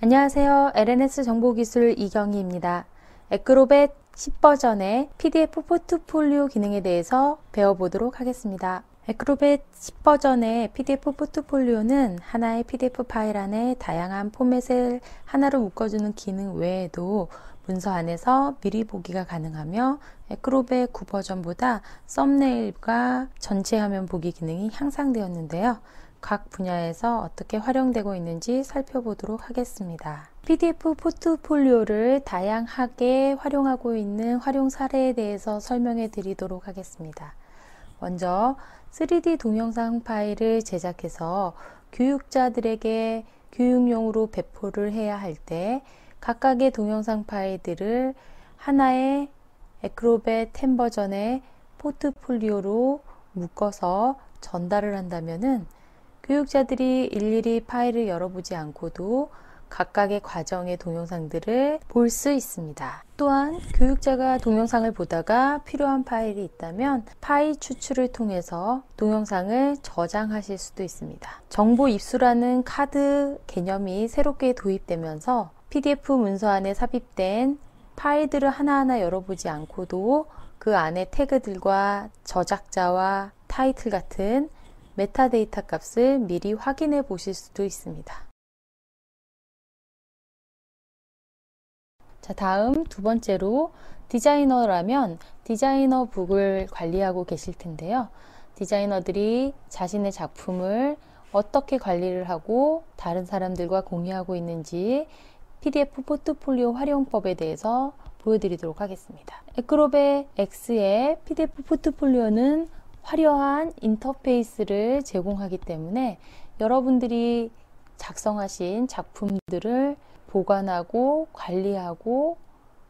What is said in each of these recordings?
안녕하세요. LNS 정보기술 이경희입니다. 에크로벳 10버전의 PDF 포트폴리오 기능에 대해서 배워보도록 하겠습니다. 에크로벳 10버전의 PDF 포트폴리오는 하나의 PDF 파일 안에 다양한 포맷을 하나로 묶어주는 기능 외에도 문서 안에서 미리 보기가 가능하며 에크로벳 9버전보다 썸네일과 전체 화면 보기 기능이 향상되었는데요. 각 분야에서 어떻게 활용되고 있는지 살펴보도록 하겠습니다. PDF 포트폴리오를 다양하게 활용하고 있는 활용 사례에 대해서 설명해 드리도록 하겠습니다. 먼저 3D 동영상 파일을 제작해서 교육자들에게 교육용으로 배포를 해야 할 때 각각의 동영상 파일들을 하나의 에크로벳 10 버전의 포트폴리오로 묶어서 전달을 한다면은 교육자들이 일일이 파일을 열어보지 않고도 각각의 과정의 동영상들을 볼 수 있습니다. 또한 교육자가 동영상을 보다가 필요한 파일이 있다면 파일 추출을 통해서 동영상을 저장하실 수도 있습니다. 정보 입수라는 카드 개념이 새롭게 도입되면서 PDF 문서 안에 삽입된 파일들을 하나하나 열어보지 않고도 그 안에 태그들과 저작자와 타이틀 같은 메타데이터 값을 미리 확인해 보실 수도 있습니다. 자, 다음 두 번째로 디자이너라면 디자이너 북을 관리하고 계실 텐데요. 디자이너들이 자신의 작품을 어떻게 관리를 하고 다른 사람들과 공유하고 있는지 PDF 포트폴리오 활용법에 대해서 보여드리도록 하겠습니다. 에크로베 X의 PDF 포트폴리오는 화려한 인터페이스를 제공하기 때문에 여러분들이 작성하신 작품들을 보관하고 관리하고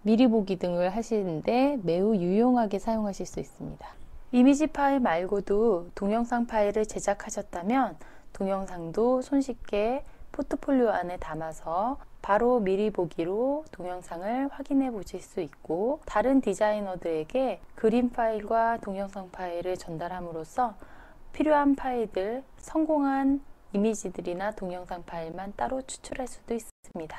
미리 보기 등을 하시는데 매우 유용하게 사용하실 수 있습니다. 이미지 파일 말고도 동영상 파일을 제작하셨다면 동영상도 손쉽게 포트폴리오 안에 담아서 바로 미리 보기로 동영상을 확인해 보실 수 있고 다른 디자이너들에게 그림 파일과 동영상 파일을 전달함으로써 필요한 파일들, 성공한 이미지들이나 동영상 파일만 따로 추출할 수도 있습니다.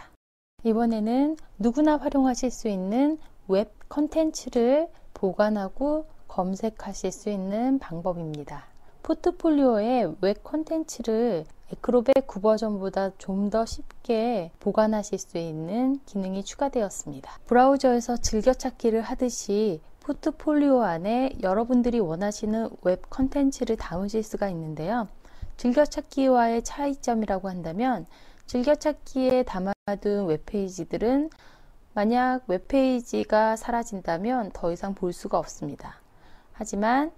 이번에는 누구나 활용하실 수 있는 웹 컨텐츠를 보관하고 검색하실 수 있는 방법입니다. 포트폴리오에 웹 컨텐츠를 에크로벳 9버전보다 좀 더 쉽게 보관하실 수 있는 기능이 추가되었습니다. 브라우저에서 즐겨찾기를 하듯이 포트폴리오 안에 여러분들이 원하시는 웹 컨텐츠를 담으실 수가 있는데요. 즐겨찾기와의 차이점이라고 한다면 즐겨찾기에 담아둔 웹페이지들은 만약 웹페이지가 사라진다면 더 이상 볼 수가 없습니다. 하지만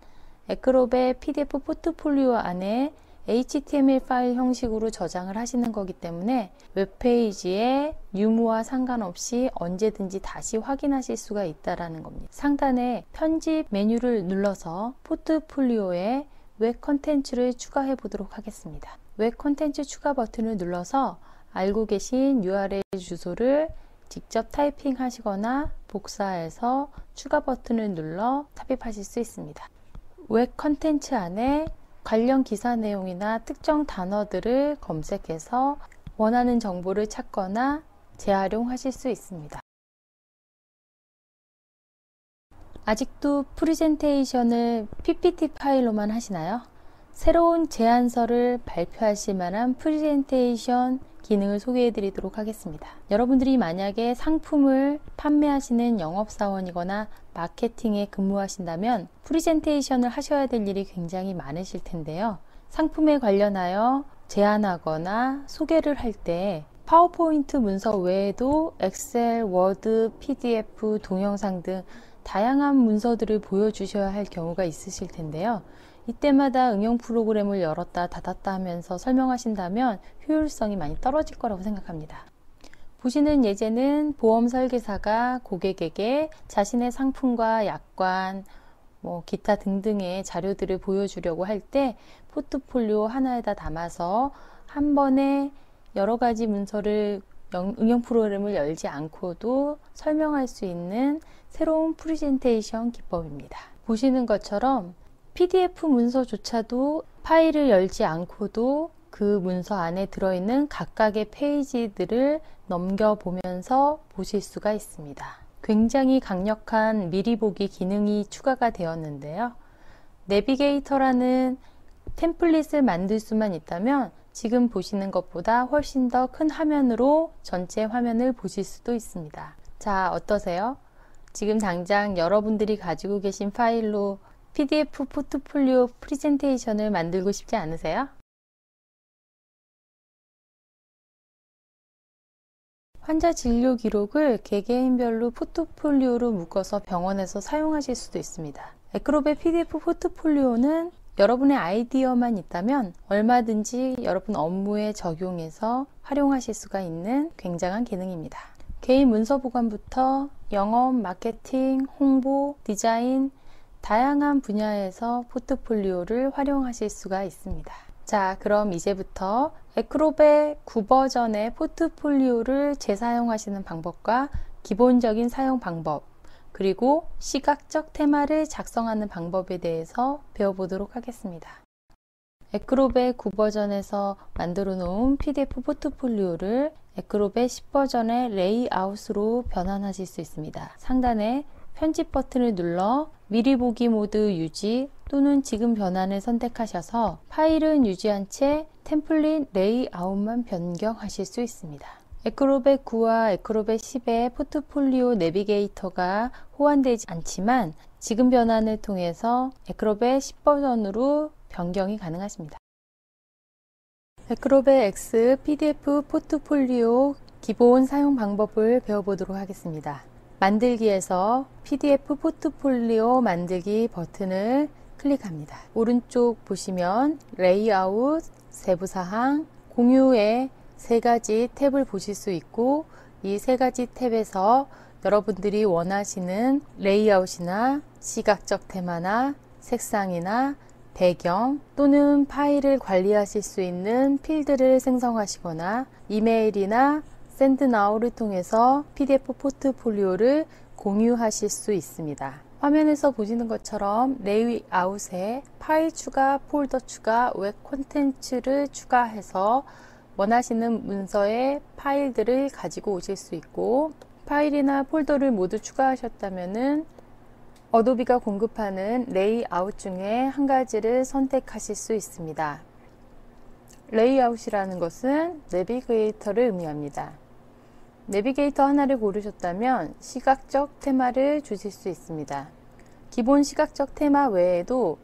에크롭의 PDF 포트폴리오 안에 HTML 파일 형식으로 저장을 하시는 거기 때문에 웹페이지의 유무와 상관없이 언제든지 다시 확인하실 수가 있다라는 겁니다. 상단에 편집 메뉴를 눌러서 포트폴리오에 웹 컨텐츠를 추가해 보도록 하겠습니다. 웹 컨텐츠 추가 버튼을 눌러서 알고 계신 URL 주소를 직접 타이핑 하시거나 복사해서 추가 버튼을 눌러 삽입하실 수 있습니다. 웹 컨텐츠 안에 관련 기사 내용이나 특정 단어들을 검색해서 원하는 정보를 찾거나 재활용하실 수 있습니다. 아직도 프리젠테이션을 PPT 파일로만 하시나요? 새로운 제안서를 발표하실 만한 프리젠테이션 기능을 소개해 드리도록 하겠습니다. 여러분들이 만약에 상품을 판매하시는 영업사원이거나 마케팅에 근무하신다면 프리젠테이션을 하셔야 될 일이 굉장히 많으실 텐데요. 상품에 관련하여 제안하거나 소개를 할때 파워포인트 문서 외에도 엑셀, 워드, PDF, 동영상 등 다양한 문서들을 보여주셔야 할 경우가 있으실 텐데요. 이때마다 응용 프로그램을 열었다 닫았다 하면서 설명하신다면 효율성이 많이 떨어질 거라고 생각합니다. 보시는 예제는 보험 설계사가 고객에게 자신의 상품과 약관, 뭐 기타 등등의 자료들을 보여주려고 할 때 포트폴리오 하나에다 담아서 한 번에 여러 가지 문서를 응용 프로그램을 열지 않고도 설명할 수 있는 새로운 프리젠테이션 기법입니다. 보시는 것처럼 PDF 문서조차도 파일을 열지 않고도 그 문서 안에 들어있는 각각의 페이지들을 넘겨보면서 보실 수가 있습니다. 굉장히 강력한 미리 보기 기능이 추가가 되었는데요. 내비게이터라는 템플릿을 만들 수만 있다면 지금 보시는 것보다 훨씬 더 큰 화면으로 전체 화면을 보실 수도 있습니다. 자, 어떠세요? 지금 당장 여러분들이 가지고 계신 파일로 PDF 포트폴리오 프리젠테이션을 만들고 싶지 않으세요? 환자 진료 기록을 개개인별로 포트폴리오로 묶어서 병원에서 사용하실 수도 있습니다. 에크롭의 PDF 포트폴리오는 여러분의 아이디어만 있다면 얼마든지 여러분 업무에 적용해서 활용하실 수가 있는 굉장한 기능입니다. 개인 문서 보관부터 영업, 마케팅, 홍보, 디자인, 다양한 분야에서 포트폴리오를 활용하실 수가 있습니다. 자, 그럼 이제부터 에크롭의 9버전의 포트폴리오를 재사용하시는 방법과 기본적인 사용 방법, 그리고 시각적 테마를 작성하는 방법에 대해서 배워보도록 하겠습니다. 에크롭의 9버전에서 만들어 놓은 PDF 포트폴리오를 에크롭의 10버전의 레이아웃으로 변환하실 수 있습니다. 상단에 편집 버튼을 눌러 미리 보기 모드 유지 또는 지금 변환을 선택하셔서 파일은 유지한 채 템플릿 레이아웃만 변경하실 수 있습니다. 에크로벳 9와 에크로벳 10의 포트폴리오 내비게이터가 호환되지 않지만 지금 변환을 통해서 에크로벳 10 버전으로 변경이 가능하십니다. 에크로벳 X PDF 포트폴리오 기본 사용 방법을 배워보도록 하겠습니다. 만들기에서 PDF 포트폴리오 만들기 버튼을 클릭합니다. 오른쪽 보시면 레이아웃, 세부사항, 공유의 세 가지 탭을 보실 수 있고 이 세 가지 탭에서 여러분들이 원하시는 레이아웃이나 시각적 테마나 색상이나 배경 또는 파일을 관리하실 수 있는 필드를 생성하시거나 이메일이나 샌드나우를 통해서 PDF 포트폴리오를 공유하실 수 있습니다. 화면에서 보시는 것처럼 레이아웃에 파일 추가, 폴더 추가, 웹 콘텐츠를 추가해서 원하시는 문서의 파일들을 가지고 오실 수 있고 파일이나 폴더를 모두 추가하셨다면 어도비가 공급하는 레이아웃 중에 한 가지를 선택하실 수 있습니다. 레이아웃이라는 것은 내비게이터를 의미합니다. 내비게이터 하나를 고르셨다면 시각적 테마를 주실 수 있습니다. 기본 시각적 테마 외에도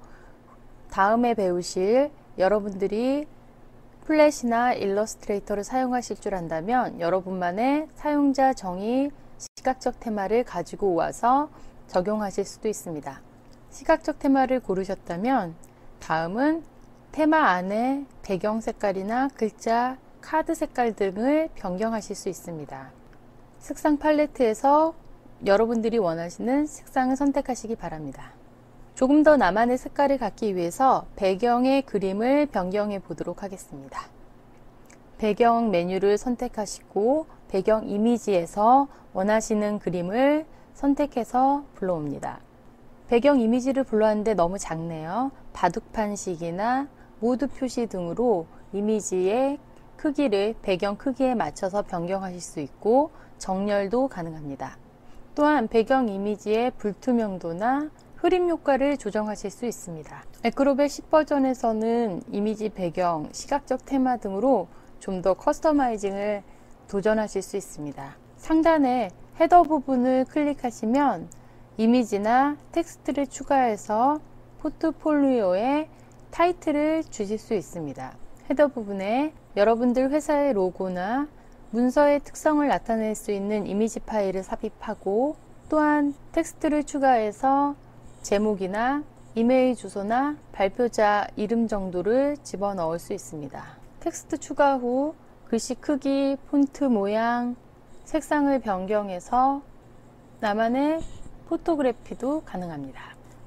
다음에 배우실 여러분들이 플래시나 일러스트레이터를 사용하실 줄 안다면 여러분만의 사용자 정의 시각적 테마를 가지고 와서 적용하실 수도 있습니다. 시각적 테마를 고르셨다면 다음은 테마 안에 배경 색깔이나 글자, 카드 색깔 등을 변경하실 수 있습니다. 색상 팔레트에서 여러분들이 원하시는 색상을 선택하시기 바랍니다. 조금 더 나만의 색깔을 갖기 위해서 배경의 그림을 변경해 보도록 하겠습니다. 배경 메뉴를 선택하시고 배경 이미지에서 원하시는 그림을 선택해서 불러옵니다. 배경 이미지를 불러왔는데 너무 작네요. 바둑판식이나 모드 표시 등으로 이미지의 크기를 배경 크기에 맞춰서 변경하실 수 있고 정렬도 가능합니다. 또한 배경 이미지의 불투명도나 흐림 효과를 조정하실 수 있습니다. 에크로벳 10버전에서는 이미지 배경, 시각적 테마 등으로 좀 더 커스터마이징을 도전하실 수 있습니다. 상단에 헤더 부분을 클릭하시면 이미지나 텍스트를 추가해서 포트폴리오에 타이틀을 주실 수 있습니다. 헤더 부분에 여러분들 회사의 로고나 문서의 특성을 나타낼 수 있는 이미지 파일을 삽입하고 또한 텍스트를 추가해서 제목이나 이메일 주소나 발표자 이름 정도를 집어넣을 수 있습니다. 텍스트 추가 후 글씨 크기, 폰트 모양, 색상을 변경해서 나만의 포토그래피도 가능합니다.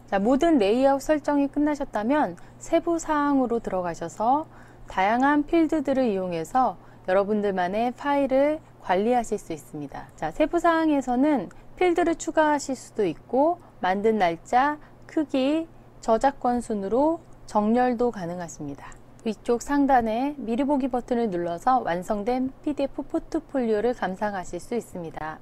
자, 모든 레이아웃 설정이 끝나셨다면 세부 사항으로 들어가셔서 다양한 필드들을 이용해서 여러분들만의 파일을 관리하실 수 있습니다. 자, 세부 사항에서는 필드를 추가하실 수도 있고 만든 날짜, 크기, 저작권 순으로 정렬도 가능하십니다. 위쪽 상단에 미리 보기 버튼을 눌러서 완성된 PDF 포트폴리오를 감상하실 수 있습니다.